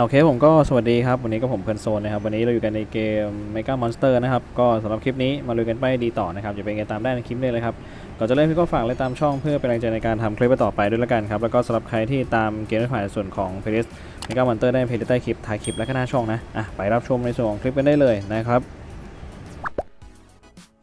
อ่าโอเคผมก็สวัสดีครับ วันนี้ก็ผมเพลินโซนนะครับ วันนี้เราอยู่กันในเกม Mega Monster นะครับ ก็สำหรับคลิปนี้มาลุยกันไปดีต่อนะครับจะเป็นไงตามได้ในคลิปนี้เลยครับก่อนจะเริ่มพี่ก็ฝากเลยตามช่องเพื่อเป็นแรงใจในการทำคลิปต่อไปด้วยละกันครับ แล้วก็สำหรับใครที่ตามเกมผ่านส่วนของเพลย์ Mega Monster ได้เพลย์ใต้คลิปถ่ายคลิปและก็หน้าช่องนะอะไปรับชมในส่วนของคลิปกันได้เลยนะครับ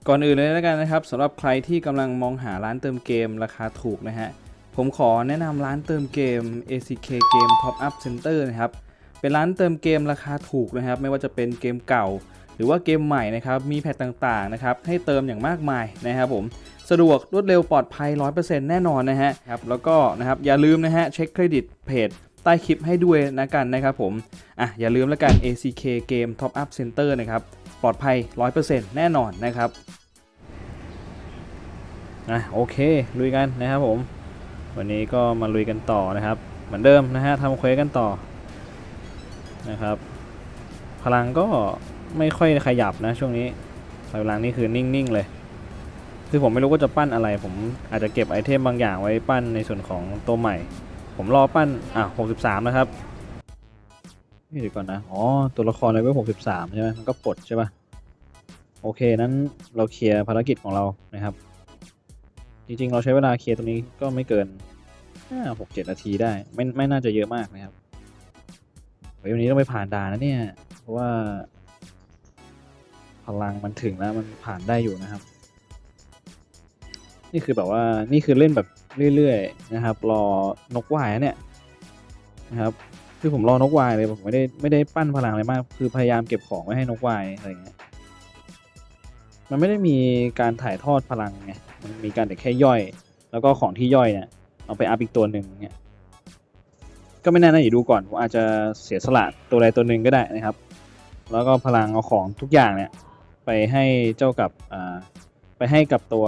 ก่อนอื่นเลยแล้วกันนะครับสำหรับใครที่กำลังมองหาร้านเติมเกมราคาถูกนะฮะผมขอแนะนำร้านเติมเกม ACK Game Top Up Center นะครับ เป็นร้านเติมเกมราคาถูกนะครับ ไม่ว่าจะเป็นเกมเก่า หรือว่าเกมใหม่นะครับมีแพทต่างๆนะครับให้เติมอย่างมากมายนะครับผมสะดวกรวดเร็วปลอดภัย 100%แน่นอนนะฮะครับแล้วก็นะครับอย่าลืมนะฮะเช็คเครดิตเพจใต้คลิปให้ด้วยนะกันนะครับผมอะอย่าลืมแล้วกัน ACK Game Top Up Center นะครับปลอดภัย 100%แน่นอนนะครับอะโอเค ลุยกันนะครับผม วันนี้ก็มาลุยกันต่อนะครับ เหมือนเดิมนะฮะทำเควสกันต่อ นะครับ พลังก็ไม่ค่อยขยับนะช่วงนี้พลังนี่คือนิ่งๆเลย คือผมไม่รู้ว่าจะปั้นอะไร ผมอาจจะเก็บไอเทมบางอย่างไว้ปั้นในส่วนของตัวใหม่ ผมรอปั้นอะ63 นะครับนี่เดี๋ยวก่อนนะ อ๋อ ตัวละครเลเวล63 ใช่ไหมมันก็ปลดใช่ปะโอเค นั้นเราเคลียร์ภารกิจของเรานะครับ จริงๆ เราใช้เวลาเคลียร์ตรงนี้ก็ไม่เกินหกเจ็ดนาทีได้ ไม่ไม่น่าจะเยอะมากนะครับ เฮ้ยวันนี้ต้องไปผ่านด่านนะเนี่ย เพราะว่า พลังมันถึงแล้วมันผ่านได้อยู่นะครับ นี่คือแบบว่านี่คือเล่นแบบเรื่อยๆนะครับ รอนกวายเนี่ยนะครับ คือผมรอนกวายเลยผมไม่ได้ไม่ได้ปั้นพลังอะไรมาก คือพยายามเก็บของไว้ให้นกวายอะไรเงี้ยมันไม่ได้มีการถ่ายทอดพลังไงมันมีการแต่แค่ย่อย แล้วก็ของที่ย่อยเนี่ยเอาไปอัพอีกตัวหนึ่งเนี่ย ก็ไม่แน่นะอย่าดูก่อนผมอาจจะเสียสละตัวใดตัวหนึ่งก็ได้นะครับ แล้วก็พลังเอาของทุกอย่างเนี่ยไปให้เจ้ากับอ่าไปให้กับตัว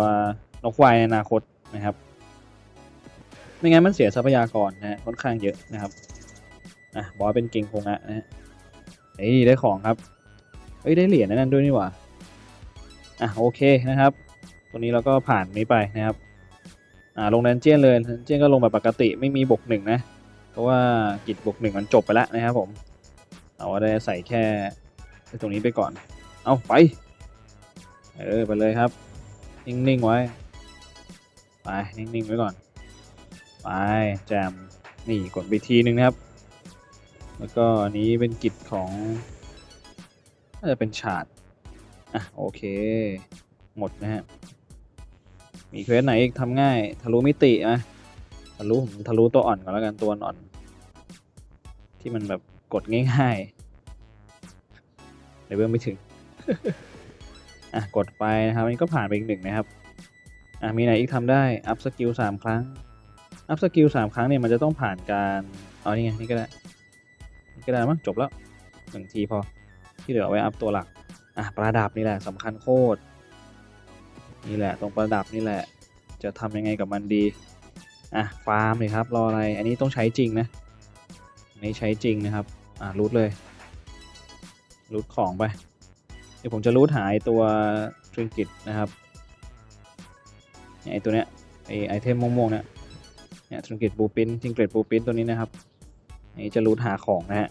นกวายในอนาคตนะครับ ไม่งั้นมันเสียทรัพยากรนะฮะค่อนข้างเยอะนะครับอะบอสเป็นเก่งคงอะนะฮะเฮ้ยได้ของครับเฮ้ยได้เหรียญนั่นด้วยนี่หว่าอะโอเคนะครับ ตัวนี้เราก็ผ่านนี้ไปนะครับอ่าลงดันเจียนเลยดันเจียนก็ลงแบบปกติไม่มีบกหนึ่งนะ เพราะว่ากิจบวกหนึ่งมันจบไปแล้วนะครับผมเอาได้ใส่แค่ตรงนี้ไปก่อน เอาไป เออไปเลยครับ นิ่งๆไว้ ไป นิ่งๆไว้ก่อน ไปแจมนี่กดไปทีนึงนะครับ แล้วก็อันนี้เป็นกิจของน่าจะเป็นฉาดอะโอเค หมดนะฮะมีเควสไหนอีกทำง่ายทะลุมิตินะ ทะลุผมทะลุตัวอ่อนก่อนแล้วกันตัวอ่อน ที่มันแบบกดง่ายๆเลเวลไม่ถึง อะ กดไปนะครับอันนี้ก็ผ่านไปอีกหนึ่งนะครับ อะ มีไหนอีกทำได้ อัพสกิลสามครั้ง อัพสกิลสามครั้งเนี่ยมันจะต้องผ่านการเอานี่ไงนี่ก็ได้นี่ก็ได้มั้งจบแล้วหนึ่งทีพอ ที่เหลือเอาไว้อัพตัวหลัก อะ ประดับนี่แหละสำคัญโคตร นี่แหละ ตรงประดับนี่แหละ จะทำยังไงกับมันดี อะฟาร์มเลยครับรออะไรอันนี้ต้องใช้จริงนะอันนี้ใช้จริงนะครับอะรูดเลยรูดของไปเดี๋ยวผมจะรูดหาไอตัวทริงกิตนะครับไอตัวเนี้ยไอไอเทมม่วงๆเนี่ยเนี่ยทริงกิตบูปินทริงกิตบูปินตัวนี้นะครับอันนี้จะรูดหาของนะฮะ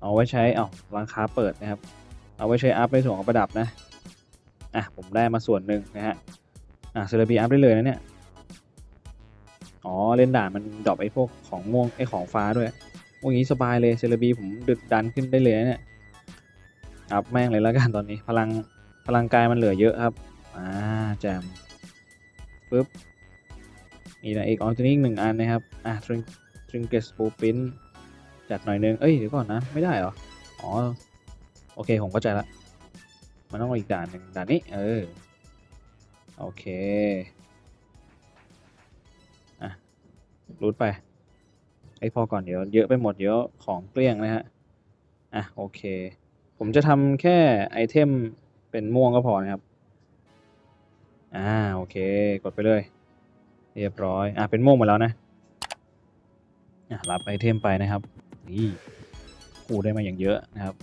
เอาไว้ใช้เอาร้านค้าเปิดนะครับ เอาไว้ใช้อัพในส่วนของประดับนะอะผมได้มาส่วนหนึ่งนะฮะอะเซเลบีอัพได้เลยนะเนี่ย อ๋อเล่นด่านมันดรอปไอ้พวกของม่วงไอ้ของฟ้าด้วยโอ้ยางนี้สบายเลยเซเลบีผมดึกดันขึ้นได้เลยเนี่ยอัพแม่งเลยแล้วกันตอนนี้พลังพลังกายมันเหลือเยอะครับ อ่าแจมปึ๊บนี่นะอีกออตัวนี้อีกหนึ่งอันนะครับ อะทริงทริงเกสปูปินจัดหน่อยนึง เอ้ยเดี๋ยวก่อนนะ ไม่ได้เหรอ อ๋อ โอเค ผมเข้าใจละ มันต้องอีกด่านหนึ่งด่านนี้ เออ โอเค รูดไปไอ้พอก่อนเดี๋ยวเยอะไปหมดเดี๋ยวของเกลี้ยงนะฮะ อะโอเค ผมจะทำแค่ไอเทมเป็นม่วงก็พอนะครับ อ่าโอเค กดไปเลย เรียบร้อย อะเป็นม่วงหมดแล้วนะ อะรับไอเทมไปนะครับ นี่คูได้มาอย่างเยอะนะครับ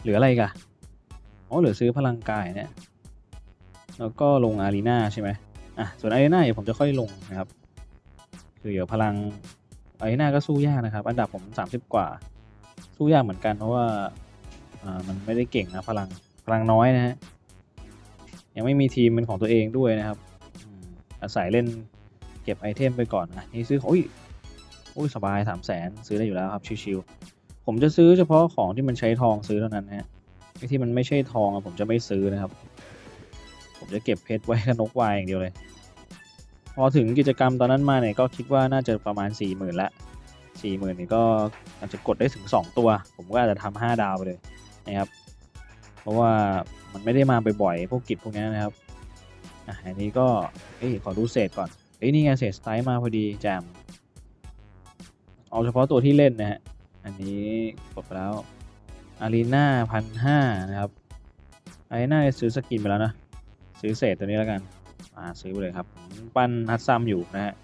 เหลืออะไรกันอ๋อเหลือซื้อพลังกายเนี่ย แล้วก็ลงอารีนาใช่ไหมอะส่วนอารีนาเดี๋ยวผมจะค่อยลงนะครับ คือเดี๋ยวพลังไอารีนาก็สู้ยากนะครับ อันดับผม 30 กว่า สู้ยากเหมือนกันเพราะว่าอ่ามันไม่ได้เก่งนะพลังพลังน้อยนะฮะยังไม่มีทีมเป็นของตัวเองด้วยนะครับอาศัยเล่นเก็บไอเทมไปก่อนนะนี่ซื้อของอุ้ยโอ้ยสบายสามแสนซื้อได้อยู่แล้วครับชิวๆผมจะซื้อเฉพาะของที่มันใช้ทองซื้อเท่านั้นนะฮะไอที่มันไม่ใช่ทองผมจะไม่ซื้อนะครับ ผมจะเก็บเพชรไว้กับนกวายอย่างเดียวเลย อถึงกิจกรรมตอนนั้นมาเนี่ยก็คิดว่าน่าจะประมาณ4ี่หมื่นละสี่หมื่นนี่ก็อาจจะกดได้ถึง 2 ตัว ผมก็อาจจะทำห้าดาวไปเลยนะครับ เพราะว่ามันไม่ได้มาบ่อยๆพวกกิจพวกนี้นะครับอะอันนี้ก็เอ้ยขอดูเศษก่อนเอ้ยนี่ไงเศษสไตล์มาพอดีแจมเอาเฉพาะตัวที่เล่นนะฮะอันนี้กดไปแล้วอารีนาพันห้านะครับอารีนาซื้อสกินไปแล้วนะ ซื้อเศษตัวนี้แล้วกัน อ่าซื้อไปเลยครับ ปั้นฮัตซัมอยู่นะฮะ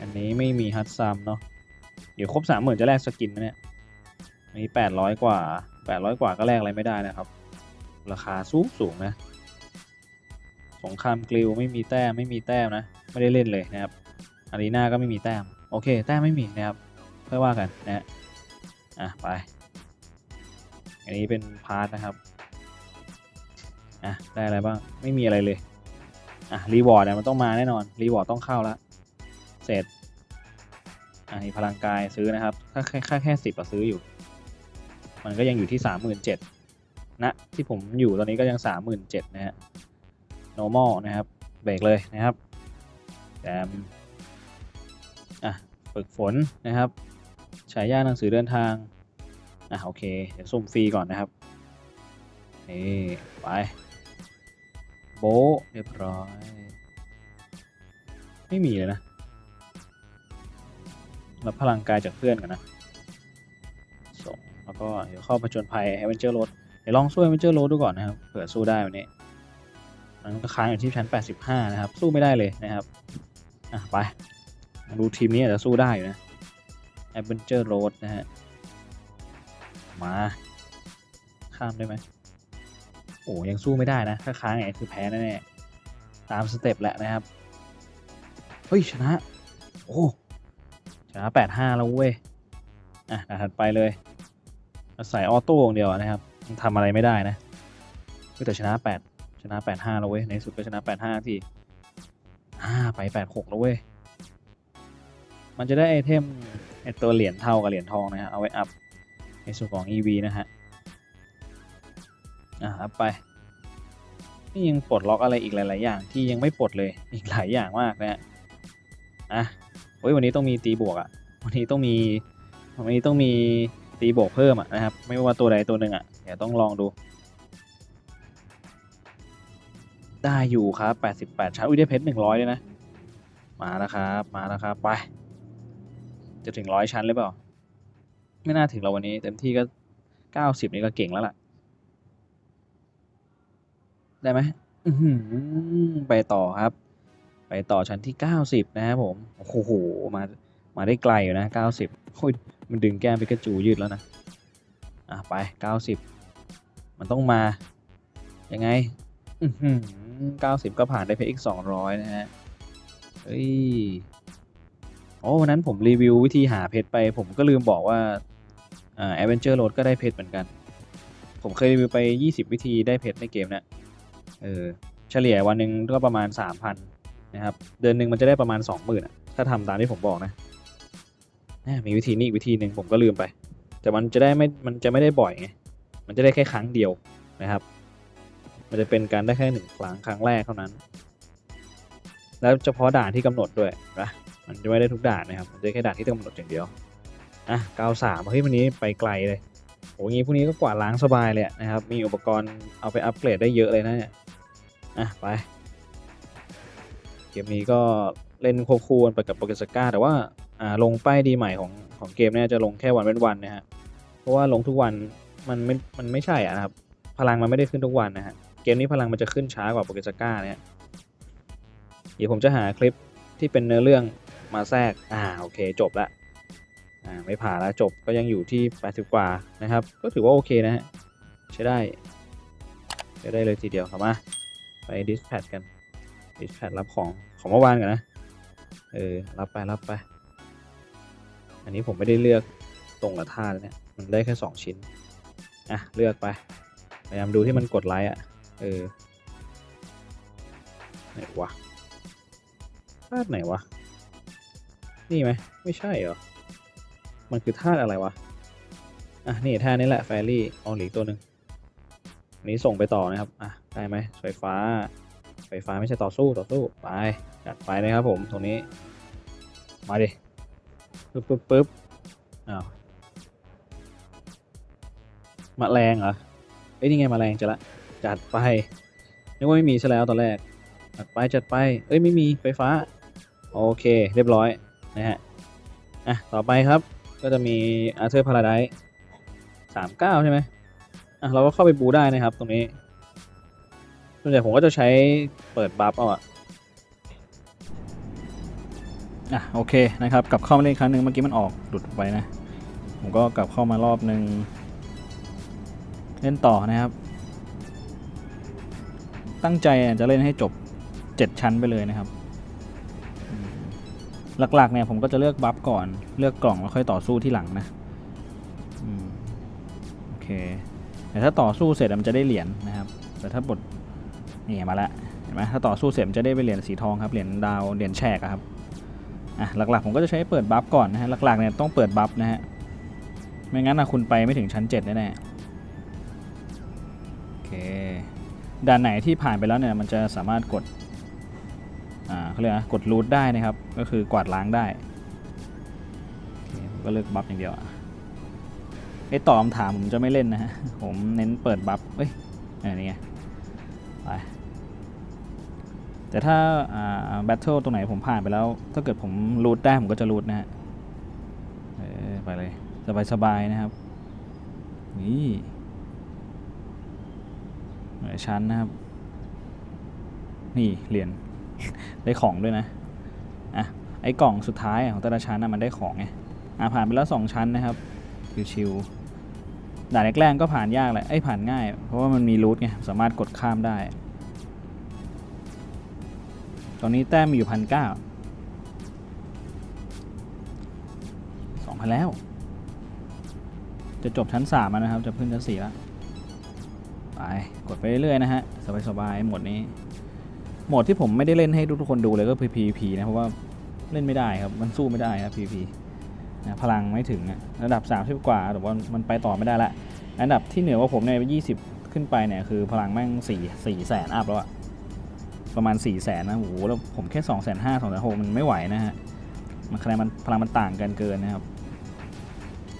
อันนี้ไม่มีฮัตซัมเนาะ เดี๋ยวครบสามหมื่นจะแลกสกินนะเนี่ยอันนี้แปดร้อยกว่าแปดร้อยกว่าก็แลกอะไรไม่ได้นะครับ ราคาสูงสูงนะ สงครามกลิวไม่มีแต้มไม่มีแต้มนะ ไม่ได้เล่นเลยนะครับอารีนาก็ไม่มีแต้ม โอเค แต้มไม่มีนะครับค่อยว่ากันนะฮะ อะไป อันนี้เป็นพาร์ทนะครับ อะได้อะไรบ้าง ไม่มีอะไรเลย อะรีวอร์ดเนี่ยมันต้องมาแน่นอนรีวอร์ดต้องเข้าแล้วเสร็จอะนี่พลังกายซื้อนะครับถ้าแค่แค่แค่สิบอะซื้ออยู่ มันก็ยังอยู่ที่สามหมื่นเจ็ดนะที่ผมอยู่ตอนนี้ก็ยังสามหมื่นเจ็ดนะฮะ normal นะครับเบรกเลยนะครับแจมอะฝึกฝนนะครับฉายาหนังสือเดินทางอะโอเค เดี๋ยวสุ่มฟรีก่อนนะครับนี่ไป โบะเรียบร้อย ไม่มีเลยนะ รับพลังกายจากเพื่อนกันนะส่งแล้วก็เดี๋ยวเข้าผจญภัย a อเวนเจอร์ d เดี๋ยวลองสู้ a อเวนเจอร์ d ดูก่อนนะครับ เผื่อสู้ได้วันนี้มันก็ค้างอยู่ที่ชั้น 85 นะครับ สู้ไม่ได้เลยนะครับ อะ ไป ดูทีมนี้อาจจะสู้ได้อยู่นะ a อเวนเจอร์ d นะฮะ มา ข้ามได้ไหม โอ้ยังสู้ไม่ได้นะ ถ้าค้างอย่างนี้คือแพ้แน่ๆตามสเต็ปแหละนะครับ เฮ้ย ชนะ โอ้ชนะ85แล้วเว้ย อะถัดไปเลยอาศัยออโต้อย่างเดียวนะครับทำอะไรไม่ได้นะเฮ้ยแต่ชนะ8ชนะ85แล้วเว้ย ในสุดก็ชนะ85ทีอ่าไป86แล้วเว้ย มันจะได้ไอเทมไอตัวเหรียญเท่ากับเหรียญทองนะฮะเอาไว้อัพในส่วนของ EV นะฮะ อ่าอัพไป นี่ยังปลดล็อกอะไรอีกหลาย ๆ อย่าง ที่ยังไม่ปลดเลยอีกหลายอย่างมากนะฮะอะเฮ้ยวันนี้ต้องมีตีบวกอะ่ะวันนี้ต้องมีวันนี้ต้องมีตีบวกเพิ่มอะนะครับ ไม่ว่าตัวใดตัวหนึ่งอะ่ะเดี๋ยวต้องลองดู ได้อยู่ครับ 88 ชั้นอุ้ยได้เพชร100เลยนะ มาแล้วครับ มาแล้วครับ ไป จะถึงร้อยชั้นหรือเปล่า ไม่น่าถึงเราวันนี้ เต็มที่ก็ 90 นี่ก็เก่งแล้วล่ะ ได้ไหมอือหือไปต่อครับ ไปต่อชั้นที่ 90 นะครับผม โอ้โห มามาได้ไกลอยู่นะ 90โอ้ยมันดึงแก้มไปกระจูยืดแล้วนะ อะ ไป 90 มันต้องมา ยังไงอือหือ90 ก็ผ่านได้เพชรอีก 200 นะฮะ เฮ้ย โอ้วันนั้นผมรีวิววิธีหาเพชรไป ผมก็ลืมบอกว่าอ่า Adventure Road ก็ได้เพชรเหมือนกัน ผมเคยรีวิวไป 20 วิธีได้เพชรในเกมเนะี่ย เออเฉลี่ยวันหนึ่งก็ประมาณ3,000นนะครับ เดือนหนึ่งมันจะได้ประมาณ20,000อะถ้าทำตามที่ผมบอกนะมีวิธีนี้อีกวิธีหนึ่งผมก็ลืมไป แต่มันจะได้ไม่มันจะไม่ได้บ่อยไงมันจะได้แค่ครั้งเดียวนะครับ มันจะเป็นการได้แค่หนึ่งครั้งครั้งแรกเท่านั้น แล้วเฉพาะด่านที่กำหนดด้วยนะมันจะไม่ได้ทุกด่านนะครับ มันจะแค่ด่านที่กำหนดอย่างเดียวอะ93เฮ้ยวันนี้ไปไกลเลยโอ้ยงี้พวกนี้ก็กวาดล้างสบายเลยนะครับ มีอุปกรณ์เอาไปอัปเกรดได้เยอะเลยนะเนี่ย อะไป เกมนี้ก็เล่นควบคู่กันไปกับโปเกสก้าแต่ว่าอ่าลงป้ายดีใหม่ของของเกมเนี่ยจะลงแค่วันเว้นวันนะฮะ เพราะว่าลงทุกวันมันไม่ มันไม่ใช่อะนะครับ พลังมันไม่ได้ขึ้นทุกวันนะฮะ เกมนี้พลังมันจะขึ้นช้ากว่าโปเกสก้าเนี่ย เดี๋ยวผมจะหาคลิปที่เป็นเนื้อเรื่องมาแทรก อ่าโอเคจบละ อ่าไม่ผ่านแล้วจบก็ยังอยู่ที่ 80 กว่านะครับ ก็ถือว่าโอเคนะฮะใช้ได้ใช้ได้เลยทีเดียวครับมา ไปดิสแพดกันดิสแพดรับของของเมื่อวานกันนะ เออ รับไปรับไป อันนี้ผมไม่ได้เลือกตรงกับท่าเนี่ย มันได้แค่สองชิ้น อะ เลือกไป พยายามดูที่มันกดไลค์อะ เออ ไหนวะธาไหนวะ นี่ไหม ไม่ใช่เหรอ มันคือธาอะไรวะ อะ นี่ธานี้แหละแฟรี่ เอาหลีกตัวหนึ่งอันนี้ส่งไปต่อนะครับ อะ ได้ไหมไฟฟ้าไฟฟ้าไม่ใช่ต่อสู้ต่อสู้ไปจัดไปนะครับผมตรงนี้ มาดิปึ๊บปึ๊บปึ๊บอ้าวมาแมลงเหรอเอ้ยนี่ไงมาแมลงจะละ จัดไปนึกว่าไม่มีซะแล้วตอนแรก จัดไปจัดไป เอ้ยไม่มีไฟฟ้า โอเค เรียบร้อยนะฮะอะต่อไปครับก็จะมีอาร์เธอร์พาราไดส์สามเก้าใช่ไหมอะเราก็เข้าไปบูได้นะครับตรงนี้ ส่วนใหญ่ผมก็จะใช้เปิดบัฟเอาอะอะโอเคนะครับกลับเข้ามาเล่นอีกครั้งหนึ่งเมื่อกี้มันออกหลุดไปนะ ผมก็กลับเข้ามารอบหนึ่งเล่นต่อนะครับ ตั้งใจจะเล่นให้จบ 7 ชั้นไปเลยนะครับ หลักๆเนี่ยผมก็จะเลือกบัฟก่อนเลือกกล่องแล้วค่อยต่อสู้ที่หลังนะโอเคแต่ถ้าต่อสู้เสร็จมันจะได้เหรียญนะครับ แต่ถ้าบท นี่มาละเห็นไหมถ้าต่อสู้เสร็จมันจะได้เป็นเหรียญสีทองครับเหรียญดาวเหรียญแฉกครับอะหลักๆผมก็จะใช้เปิดบัฟก่อนนะฮะหลักๆเนี่ยต้องเปิดบัฟนะฮะไม่งั้นนะคุณไปไม่ถึงชั้น7แน่ๆโอเคด่านไหนที่ผ่านไปแล้วเนี่ยมันจะสามารถกดอ่าเขาเรียกนะกดรูทได้นะครับ ก็คือกวาดล้างได้โอเคก็เลือกบัฟอย่างเดียวอะไอ้ตอบคำถามผมจะไม่เล่นนะฮะผมเน้นเปิดบัฟเอ้ยอันนี้ไงไป แต่ถ้าแบทเทิลตรงไหนผมผ่านไปแล้ว ถ้าเกิดผมรูทได้ผมก็จะรูทนะฮะไปเลย สบาย ๆ นะครับ นี่หลายชั้นนะครับ นี่เหรียญได้ของด้วยนะ อะ ไอ้กล่องสุดท้ายของแต่ละชั้นนะมันได้ของไง อะ ผ่านไปแล้ว 2 ชั้นนะครับ ชิวๆด่านแรกๆก็ผ่านยากแหละไอ้ผ่านง่าย เพราะว่ามันมีรูทไง สามารถกดข้ามได้ ตอนนี้แต้มมีอยู่พันเก้าสองพันแล้ว จะจบชั้นสามแล้วนะครับ จะขึ้นชั้นสี่แล้วไปกดไปเรื่อยๆนะฮะ สบายๆหมดนี้โหมดที่ผมไม่ได้เล่นให้ทุกๆคนดูเลยก็ PVP นะ เพราะว่าเล่นไม่ได้ครับ มันสู้ไม่ได้ครับ PVP นะพลังไม่ถึงอะระดับ 30 กว่าแต่ว่ามันไปต่อไม่ได้ละ อันดับที่เหนือกว่าผมเนี่ย20ขึ้นไปเนี่ยคือพลังแม่ง4 4แสนอัพแล้วอะ ประมาณ4ี่แสนนะโอ้โหแล้วผมแค่2องแสนห้าสองแสนหกมันไม่ไหวนะฮะ มันคะแนนมันพลังมันต่างกันเกินนะครับ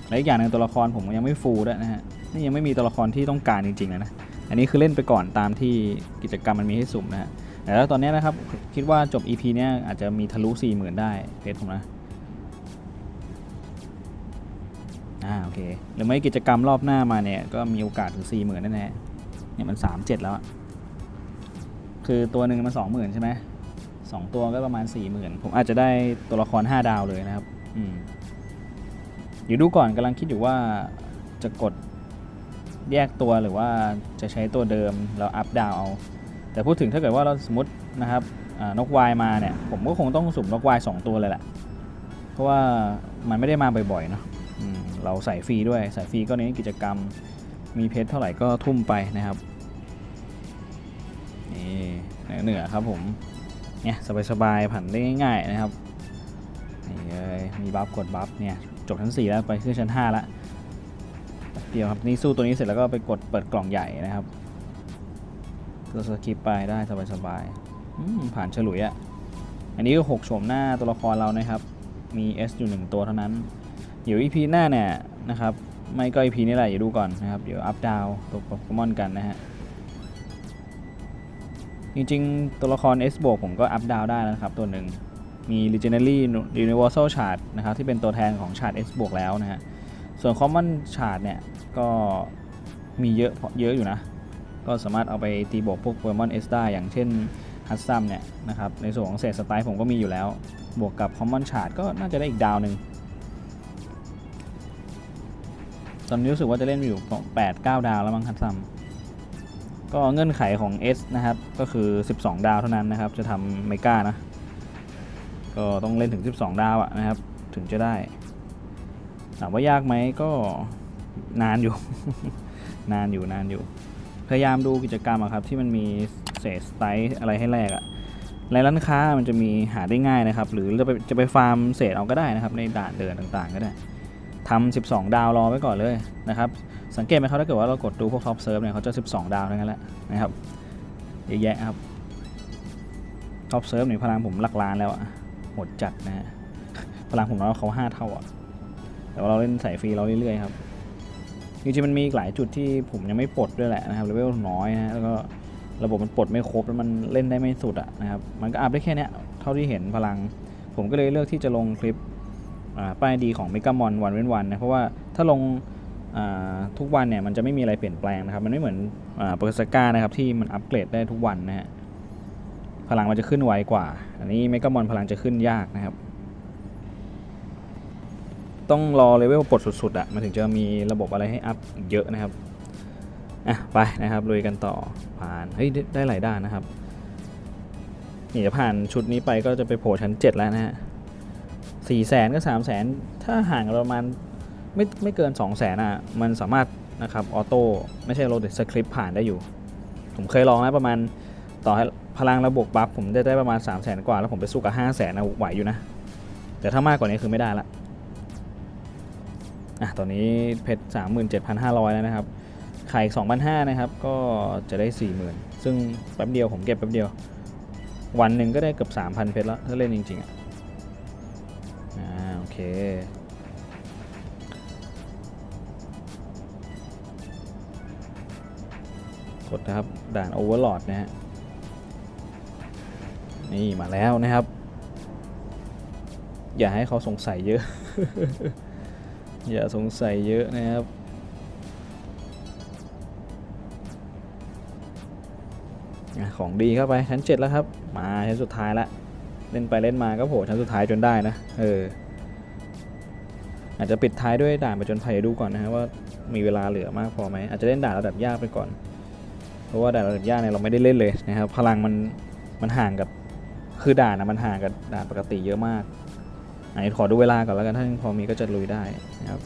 และอีกอย่างหนึงตัวละครผมยังไม่ฟูลด้วยนะฮะ นี่ยังไม่มีตัวละครที่ต้องการจริงๆเลยนะ อันนี้คือเล่นไปก่อนตามที่กิจกรรมมันมีให้สุ่มนะฮะ แต่แล้วตอนนี้นะครับ คิดว่าจบ EP เนี้ยอาจจะมีทะลุ 4 0,000 ได้เพจผมนะ อ่าโอเค หรือไม่กิจกรรมรอบหน้ามาเนี่ยก็มีโอกาสถึง4 0,000แน่ๆเนี่ยมัน 37 แล้วอะ คือตัวหนึ่งมันสองหมื่นใช่ไหมสองตัวก็ประมาณสี่หมื่นผมอาจจะได้ตัวละครห้าดาวเลยนะครับ อืมเดี๋ยวดูก่อนกำลังคิดอยู่ว่าจะกดแยกตัวหรือว่าจะใช้ตัวเดิมแล้วอัพดาวเอา แต่พูดถึงถ้าเกิดว่าเราสมมตินะครับนกวายมาเนี่ย ผมก็คงต้องสุ่มนกวายสองตัวเลยแหละ เพราะว่ามันไม่ได้มาบ่อยๆเนาะเราใส่ฟรีด้วย ใส่ฟรีก็เน้นกิจกรรมมีเพชรเท่าไหร่ก็ทุ่มไปนะครับ นี่เหนือๆครับผมเนี่ยสบายๆผ่านได้ง่าย ๆนะครับนี่เลยมีบัฟกดบัฟเนี่ยจบชั้น 4 แล้วไปขึ้นชั้น 5 แล้วแป๊บเดียวครับนี่สู้ตัวนี้เสร็จแล้วก็ไปกดเปิดกล่องใหญ่นะครับตัวสกิปไปได้สบายๆผ่านฉลุยอะ่ะอันนี้ก็6โฉมหน้าตัวละครเรานะครับ มี S อยู่ 1 ตัวเท่านั้น เดี๋ยว EP หน้าเนี่ยนะครับ ไม่ก็ EP นี้แหละอย่าดูก่อนนะครับ เดี๋ยวอัพดาวตัวโปเกมอนกันนะฮะ จริงๆ ตัวละคร S บวกผมก็อัพดาวได้นะครับตัวหนึ่งมี Legendary Universal Chart นะครับที่เป็นตัวแทนของ Chart S บวกแล้วนะฮะส่วน Common Chart เนี่ยก็มีเยอะเยอะอยู่นะ ก็สามารถเอาไปตีบวกพวก Pokemon S ได้อย่างเช่นฮัตซัมเนี่ยนะครับในส่วนของเศษสไตล์ผมก็มีอยู่แล้ว บวกกับ Common Chart ก็น่าจะได้อีกดาวหนึ่งตอนนี้รู้สึกว่าจะเล่นอยู่ 8-9 ดาวแล้วมั้งฮัตซัม ก็เงื่อนไขของ S นะครับ ก็คือ 12 ดาวเท่านั้นนะครับ จะทำเมก้านะ ก็ต้องเล่นถึง 12 ดาวอะนะครับ ถึงจะได้ ถามว่ายากไหมก็นานอยู่ นานอยู่นานอยู่ พยายามดูกิจกรรมอะครับ ที่มันมีเศษสไตล์อะไรให้แลกอะในร้านค้ามันจะมีหาได้ง่ายนะครับ หรือจะไปจะไปฟาร์มเศษเอาก็ได้นะครับ ในด่านเดินต่างๆ ก็ได้ ทำ12 ดาวรอไว้ก่อนเลยนะครับ สังเกตไหมครับถ้าเกิดว่าเรากดดูพวกท็อปเซิร์ฟเนี่ยเขาจะ 12 ดาวทั้งนั้นแหละนะครับเยอะแยะครับท็อปเซิร์ฟเนี่ยพลังผมหลักล้านแล้วอะโหดจัดนะฮะพลังผมน้อยกว่าเขา5 เท่าอะแต่ว่าเราเล่นสายฟรีเราเรื่อยๆครับจริงๆมันมีหลายจุดที่ผมยังไม่ปลดด้วยแหละนะครับเลเวลน้อยนะแล้วก็ระบบมันปลดไม่ครบแล้วมันเล่นได้ไม่สุดอะนะครับมันก็อัพได้แค่นี้เท่าที่เห็นพลัง ผมก็เลยเลือกที่จะลงคลิป ป้ายดีของเมกามอนวันเว้นวันนะเพราะว่าถ้าลงทุกวันเนี่ยมันจะไม่มีอะไรเปลี่ยนแปลงนะครับ มันไม่เหมือนเปอร์สกานะครับที่มันอัปเกรดได้ทุกวันนะฮะพลังมันจะขึ้นไวกว่า อันนี้เมกามอนพลังจะขึ้นยากนะครับ ต้องรอเลเวลปลดสุดๆอะมันถึงจะมีระบบอะไรให้อัพเยอะนะครับอะไปนะครับลุยกันต่อผ่านเฮ้ยได้ได้หลายด้านนะครับนี่จะผ่านชุดนี้ไปก็จะไปโผล่ชั้น 7 แล้วนะฮะ สี่แสนก็สามแสนถ้าห่างประมาณไม่ไม่เกิน2 0 0แสนอะมันสามารถนะครับออโต้ไม่ใช่โรดสคริปผ่านได้อยู่ ผมเคยลองนะประมาณต่อให้พลังระบบบัฟผมได้ได้ประมาณ3 0 0แสนกว่า แล้วผมไปสู้กับ5 0 0แสนนะไหวอยู่นะ แต่ถ้ามากกว่านี้คือไม่ได้ละอะตอนนี้เพชร37,500 แล้วนะครับขายอีก2,500นะครับ ก็จะได้ 40,000 ซึ่งแป๊บเดียวผมเก็บแป๊บเดียว วันหนึ่งก็ได้เกือบ3,000 เพชรแล้ว ถ้าเล่นจริงๆอะอ่า โอเค กดนะครับ ด่านโอเวอร์ o อดนะฮะ นี่มาแล้วนะครับ อย่าให้เขาสงสัยเยอะ อย่าสงสัยเยอะนะครับของดีเข้าไปชั้น 7 แล้วครับ มาชั้นสุดท้ายละ เล่นไปเล่นมาก็โผล่ชั้นสุดท้ายจนได้นะ เออ อาจจะปิดท้ายด้วยด่านปจนภัยดูก่อนนะฮะว่ามีเวลาเหลือมากพอไหมอาจจะเล่นด่านระดับยากไปก่อน เพราะว่าด่านระดับยากเนี่ยเราไม่ได้เล่นเลยนะครับพลังมันมันห่างกับคือด่านนะมันห่างกับด่านปกติเยอะมากอันนี้ขอดูเวลาก่อนแล้วกันถ้ายังพอมีก็จะลุยได้นะครับ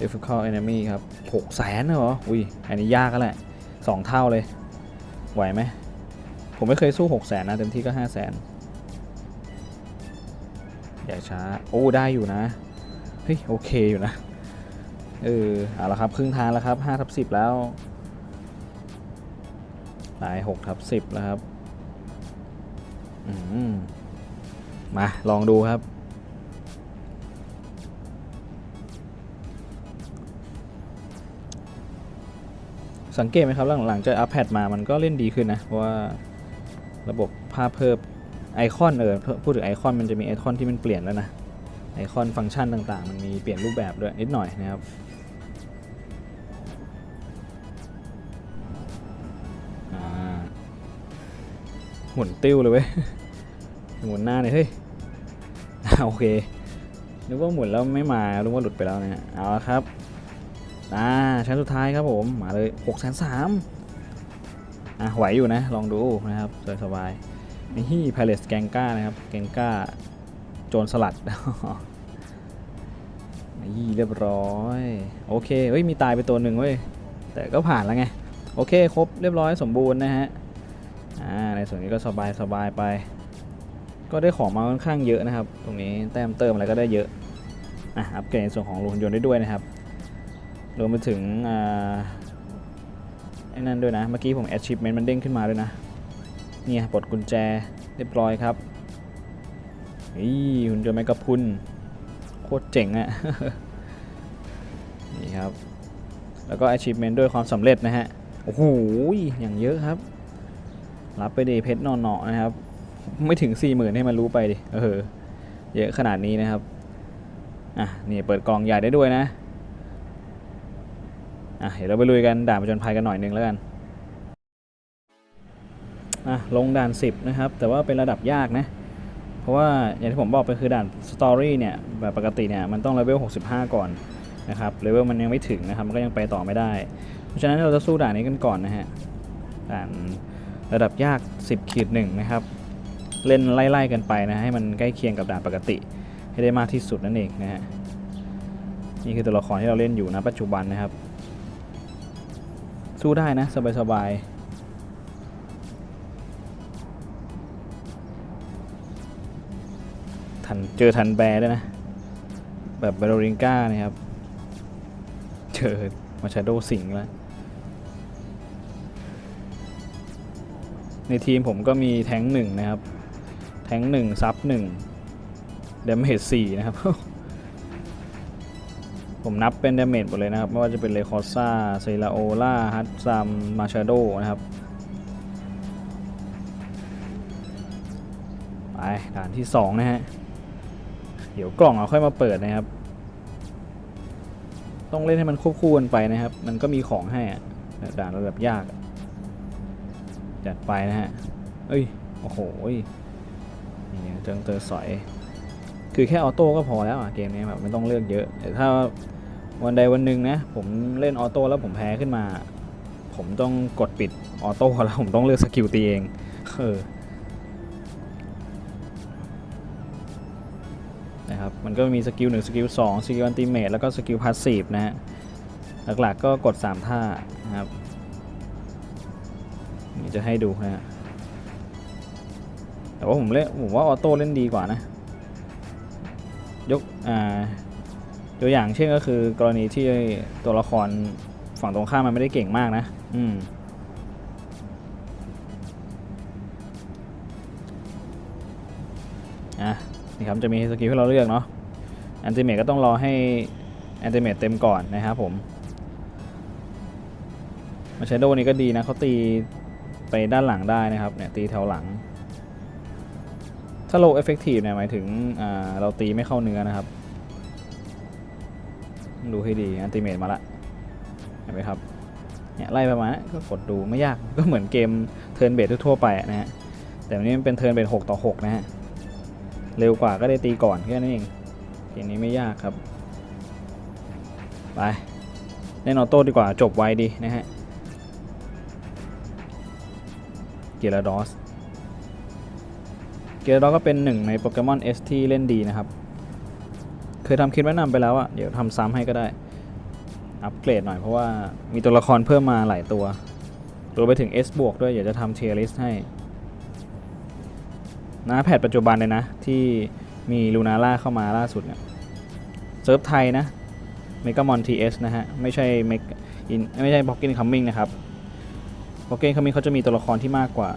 difficult enemy ครับหกแสนเหรออุ้ยอันนี้ยากแล้วแหละสองเท่าเลยไหวไหมผมไม่เคยสู้6 0แสนนะเต็มที่ก็5 0 0แสนอย่าช้า โอ้ได้อยู่นะ ฮ้ย โอเคอยู่นะ เออ เอาละครับ ครึ่งทางแล้วครับ5ทับ10แล้วตาย6ทับ10แล้วครับ อืม มา ลองดูครับสังเกตไหมครับ หลังหลังจากอัปเดตมามันก็เล่นดีขึ้นนะ เพราะว่าระบบภาพเพิ่มไอคอนเออพูดถึงไอคอนมันจะมีไอคอนที่มันเปลี่ยนแล้วนะ ไอคอนฟังก์ชันต่างๆ มันมีเปลี่ยนรูปแบบด้วยนิดหน่อยนะครับหมุนติ้วเลยเว้ย หมุนหน้าเลยเฮ้ยโอเคนึกว่าหมุนแล้วไม่มารู้ว่าหลุดไปแล้วนะฮะเอาละครับอ่าชั้นสุดท้ายครับผมมาเลย6กแสนสามอะไหวอยู่นะ ลองดูนะครับสบายสบายๆนี่พาเลสแกงก้านะครับแกงก้า โจรสลัดนี่เรียบร้อย โอเคเฮ้ยมีตายไปตัวหนึ่งเว้ย แต่ก็ผ่านแล้วไง โอเค ครบเรียบร้อยสมบูรณ์นะฮะ อ่า ในส่วนนี้ก็สบายสบายไป ก็ได้ของมาค่อนข้างเยอะนะครับ ตรงนี้แต้มเติมอะไรก็ได้เยอะ อะ อัปเกรดในส่วนของรถยนต์ได้ด้วยนะครับ รวมไปถึง อ่าไอ้นั่นด้วยนะ เมื่อกี้ผม achievement มันเด้งขึ้นมาด้วยนะ เนี่ยปลดกุญแจเรียบร้อยครับ นี่หุ่นยนต์แมกกาพุนโคตรเจ๋งอะนี่ครับ แล้วก็ achievement ด้วยความสำเร็จนะฮะ โอ้โห อย่างเยอะครับ รับไปดีเพชรนอนเนาะนะครับ ไม่ถึง 40,000 ให้มันรู้ไปดิ เออ เยอะขนาดนี้นะครับ อะ นี่เปิดกล่องใหญ่ได้ด้วยนะ อะ เดี๋ยวเราไปลุยกันด่านประจนภัยกันหน่อยนึงแล้วกัน อะ ลงด่าน 10 นะครับ แต่ว่าเป็นระดับยากนะ ราะว่าอย่างที่ผมบอกไปคือด่านสตอรี่เนี่ยแบบปกติเนี่ยมันต้องเลเวล 65 ก่อนนะครับเลเวลมันยังไม่ถึงนะครับมันก็ยังไปต่อไม่ได้ เพราะฉะนั้นเราจะสู้ด่านนี้กันก่อนนะฮะด่านระดับยาก 10ขีดหนึ่งนะครับ เล่นไล่ๆกันไปนะให้มันใกล้เคียงกับด่านปกติ ให้ได้มากที่สุดนั่นเองนะฮะนี่คือตัวละครที่เราเล่นอยู่นะปัจจุบันนะครับ สู้ได้นะสบายๆ เจอทันแบร์ด้วยนะ แบบเบโรริงก้านะครับ เจอมาชาโดสิงแล้ว ในทีมผมก็มีแท้งหนึ่งนะครับ แท้งหนึ่งซับหนึ่งเดมเมจสี่นะครับ ผมนับเป็นเดาเมจหมดเลยนะครับ ไม่ว่าจะเป็นเลคอซ่าเซลาโอล่าฮัตซัมมาชาโดนะครับไปด่านที่ 2 นะฮะ เดี๋ยวกล่องเอาค่อยมาเปิดนะครับ ต้องเล่นให้มันควบคู่กันไปนะครับ มันก็มีของให้อะด่านระดับยาก จัดไปนะฮะ เอ้ย โอ้โหนี่เจิงเตอสอย คือแค่ออโต้ก็พอแล้วอะเกมนี้แบบไม่ต้องเลือกเยอะ แต่ถ้าวันใดวันหนึ่งนะ ผมเล่นออโต้แล้วผมแพ้ขึ้นมา ผมต้องกดปิดออโต้แล้วผมต้องเลือกสกิลตีเอง เออ นะครับมันก็มีสกิล1สกิล2สกิลอันติเมทแล้วก็สกิลพาสซีฟนะฮะหลักๆก็กด 3 ท่านะครับนี่จะให้ดูนะฮะแต่ว่าผมเล่นผมว่าออโต้เล่นดีกว่านะ ยกอ่าตัวอย่างเช่นก็คือกรณีที่ตัวละครฝั่งตรงข้ามมันไม่ได้เก่งมากนะ อืม อะครับจะมีสกิลให้เราเลือกเนาะแอนติเมตก็ต้องรอให้แอนติเมตเต็มก่อนนะครับผมมาใช้โดนี้ก็ดีนะเขาตีไปด้านหลังได้นะครับเนี่ยตีแถวหลัง ถ้า low effective เนี่ยหมายถึงเราตีไม่เข้าเนื้อนะครับ ดูให้ดีแอนติเมตมาละเห็นไหมครับเนี่ยไล่ประมาณนี้ก็กดดูไม่ยากก็เหมือนเกมเทิร์นเบสทั่วๆไปนะฮะแต่วันนี้มันเป็นเทิร์นเบส6ต่อ6นะฮะ เร็วกว่าก็ได้ตีก่อนแค่นั้นเองเกมนี้ไม่ยากครับ ไปเล่นออโต้ดีกว่าจบไวดีนะฮะเกียร์ดอสเกียร์ดอสก็เป็นหนึ่งในโปเกมอน S ที่เล่นดีนะครับ เคยทำคลิปแนะนำไปแล้วอะเดี๋ยวทำซ้ำให้ก็ได้ อัปเกรดหน่อยเพราะว่ามีตัวละครเพิ่มมาหลายตัวรวมไปถึง S บวกด้วยอยากจะทำเทียร์ลิสให้ นะแพทปัจจุบันเลยนะ ที่มีลูนาร่าเข้ามาล่าสุดเนี่ยเซิร์ฟไทยนะเมกามอนทีเอสนะฮะ ไม่ใช่เมกอินไม่ใช่บ็อกกินคัมมิ่งนะครับบ็อกกินคัมมิ่งเขาจะมีตัวละครที่มากกว่า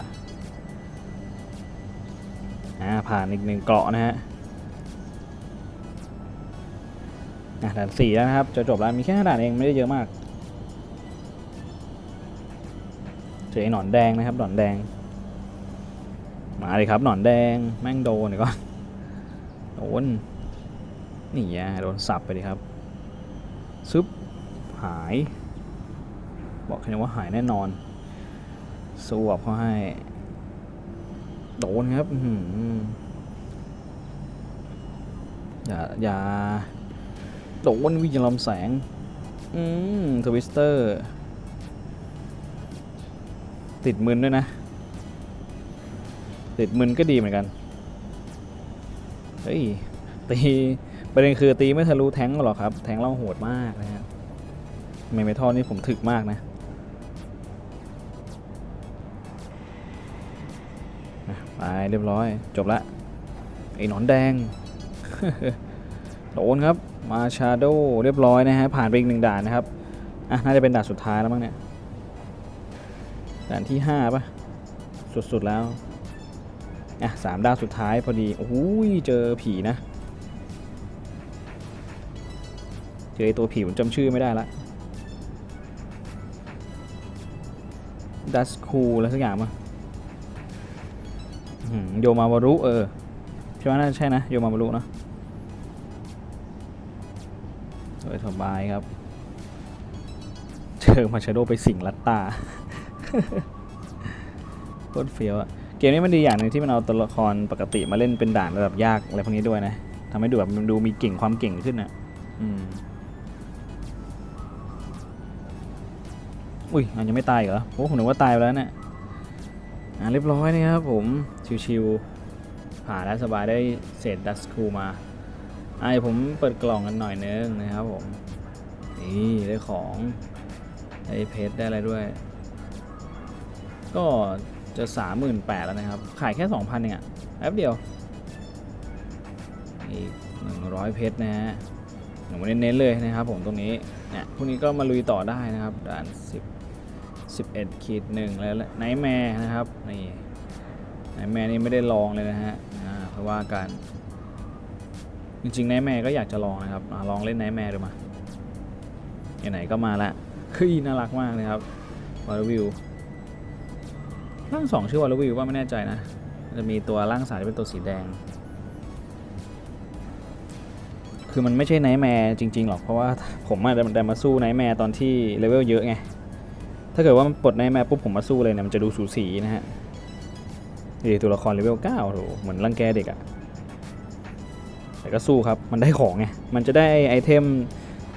อ่าผ่านอีกหนึ่งเกราะนะฮะอะด่านสี่แล้วนะครับ จะจบแล้ว มีแค่ห้าด่านเองไม่ได้เยอะมากเจอไอ้หนอนแดงนะครับหนอนแดง มาเลยครับ หนอนแดงแม่งโดนเดี๋ยวก่อนโดนนี่อะโดนสับไปดิครับซึบหาย บอกแค่นี้ว่าหายแน่นอนสวบเขาให้ โดนครับอื้อย่าอย่าโดนวิญญาณลำแสง อืมทวิสเตอร์ ติดมึนด้วยนะ ติดมึนก็ดีเหมือนกัน เฮ้ย ตีประเด็นคือตีไม่ทะลุแทงก์หรอกครับ แทงเราโหดมากนะครับเมเมทัลนี่ผมถึกมากนะไปเรียบร้อย จบละ ไอ้หนอนแดง โดนครับ มาชาโดเรียบร้อยนะฮะ ผ่านไปอีกหนึ่งด่านนะครับ อะ น่าจะเป็นด่านสุดท้ายแล้วมั้งเนี่ย ด่านที่ห้าป่ะ สุด ๆ แล้ว อะสามดานสุดท้ายพอดีโอ้โหเจอผีนะ เจอตัวผีผมจำชื่อไม่ได้ละดัสคูอะไรสักอย่างมั้งอื้อหือโยมาวารุเออใช่ไหมน่าจะใช่นะโยมาวารุเนอะสวยสบายครับ เจอมาชาโดไปสิงลัตตาโคตรเฟี้ยวอะ เกมนี้มันดีอย่างหนึ่งที่มันเอาตัวละครปกติมาเล่นเป็นด่านระดับยากอะไรพวกนี้ด้วยนะทำให้ดูแบบมันดูมีเก่งความเก่งขึ้นอะอืมอุ้ยอันยังไม่ตายเหรอโอ้ผมนึกว่าตายไปแล้วเนี่ยอ่าเรียบร้อยนะครับผม ชิวๆผ่านแล้วสบายได้เศษดัสคูมาไอผมเปิดกล่องกันหน่อยนึงนะครับผม นี่ได้ของได้เพชรได้อะไรด้วย ก็ จะสามหมื่นแปดแล้วนะครับ ขายแค่สองพันเองอะแป๊บเดียว อีกหนึ่งร้อยเพชรนะฮะหนูเน้นๆเลยนะครับผมตรงนี้เนี่ยพวกนี้ก็มาลุยต่อได้นะครับด่านสิบสิบเอ็ดขีดหนึ่งแล้วไนแมร์นะครับนี่ไนแมร์นี่ไม่ได้ลองเลยนะฮะอ่าเพราะว่ากันจริงๆไนแมร์ก็อยากจะลองนะครับอลองเล่นไนแมร์ดูมาไหนๆก็มาละเฮ้น่ารักมากเลยครับวอลวิว ร่างสองชื่อวอลวิวว่าไม่แน่ใจนะ จะมีตัวร่างสามที่เป็นตัวสีแดง คือมันไม่ใช่ไนท์แมร์จริง ๆ หรอกเพราะว่าผมอะได้ได้มาสู้ไนท์แมร์ตอนที่เลเวลเยอะไง ถ้าเกิดว่ามันปลดไนท์แมร์ปุ๊บผมมาสู้เลยเนี่ยมันจะดูสูสีนะฮะนี่ตัวละครเลเวล9โหเหมือนรังแกเด็กอะแต่ก็สู้ครับ มันได้ของไง มันจะได้ไอเทม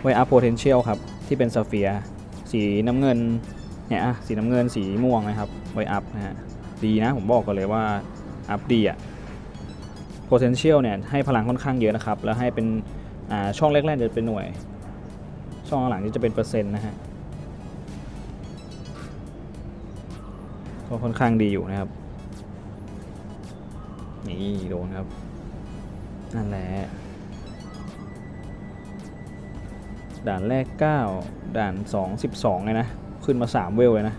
ไวอัพ potential ครับ ที่เป็นซาเฟีย สีน้ำเงิน เนี่ยอะสีน้ำเงินสีม่วงนะครับไวอัพนะฮะดีนะผมบอกก่อนเลยว่าอัพดีอะ potential เนี่ยให้พลังค่อนข้างเยอะนะครับ แล้วให้เป็นช่องแรกๆจะเป็นหน่วย ช่องหลังนี่จะเป็นเปอร์เซ็นต์นะฮะก็ค่อนข้างดีอยู่นะครับ นี่โดนครับ นั่นแหละ ด่านแรก 9 ด่าน 2 12 เลยนะ ขึ้นมา 3 เวลเลยนะ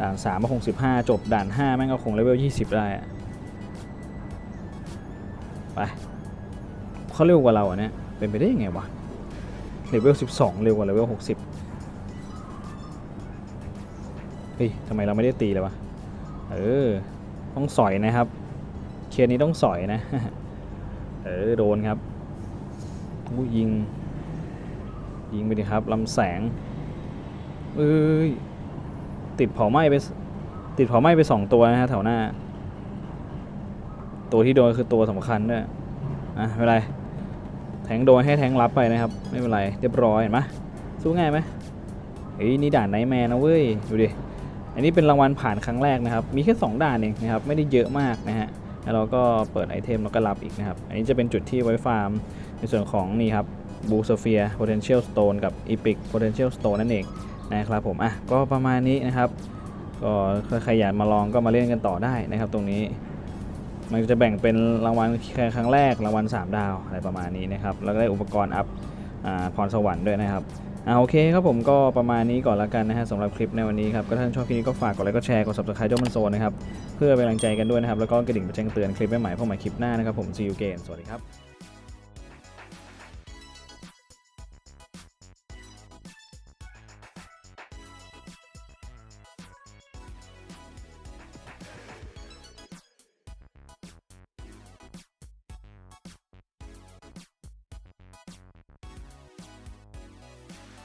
ด่าน3มาคง 15 จบด่าน 5 แม่งก็คงเลเวล 20 ได้อะไปเขาเร็วกว่าเราอะเนี่ยเป็นไปได้ยังไงวะเลเวล 12 เร็วกว่าเลเวล 60 เฮ้ยทำไมเราไม่ได้ตีเลยวะ เออ ต้องสอยนะครับ เคสนี้ต้องสอยนะ เออ โดนครับอู้ยิง ยิงไปดิครับลำแสง เอ้ย ติดเผาไหม้ไป ติดเผาไหม้ไปสองตัวนะฮะแถวหน้า ตัวที่โดนคือตัวสำคัญด้วยอะไม่เป็นไร แทงโดนให้แทงรับไปนะครับ ไม่เป็นไร เรียบร้อยเห็นไหมสู้ง่ายไหมเฮ้ยนี่ด่านไนแมนนะเว้ย ดูดิ อันนี้เป็นรางวัลผ่านครั้งแรกนะครับ มีแค่2ด่านเองนะครับ ไม่ได้เยอะมากนะฮะ แล้วเราก็เปิดไอเทมแล้วก็รับอีกนะครับ อันนี้จะเป็นจุดที่ไว้ฟาร์ม ในส่วนของนี่ครับบูสเฟีย potential stone กับ epic potential stone นั่นเอง นะครับผมอะก็ประมาณนี้นะครับ ก็ใครอยากมาลองก็มาเล่นกันต่อได้นะครับ ตรงนี้มันจะแบ่งเป็นรางวัลแค่ครั้งแรกรางวัล3 ดาวอะไรประมาณนี้นะครับ แล้วก็ได้อุปกรณ์อัพอ่าพรสวรรค์ด้วยนะครับอ่าโอเคครับผมก็ประมาณนี้ก่อนละกันนะฮะสำหรับคลิปในวันนี้ครับก็ถ้าท่านชอบคลิปนี้ก็ฝากกดไลค์ก็แชร์กด subscribe ด้วยมันโซนนะครับเพื่อเป็นกำลังใจกันด้วยนะครับแล้วก็กระดิ่งไปแจ้งเตือนคลิปใหม่ๆพวกใหม่คลิปหน้านะครับผม see you again สวัสดีครับ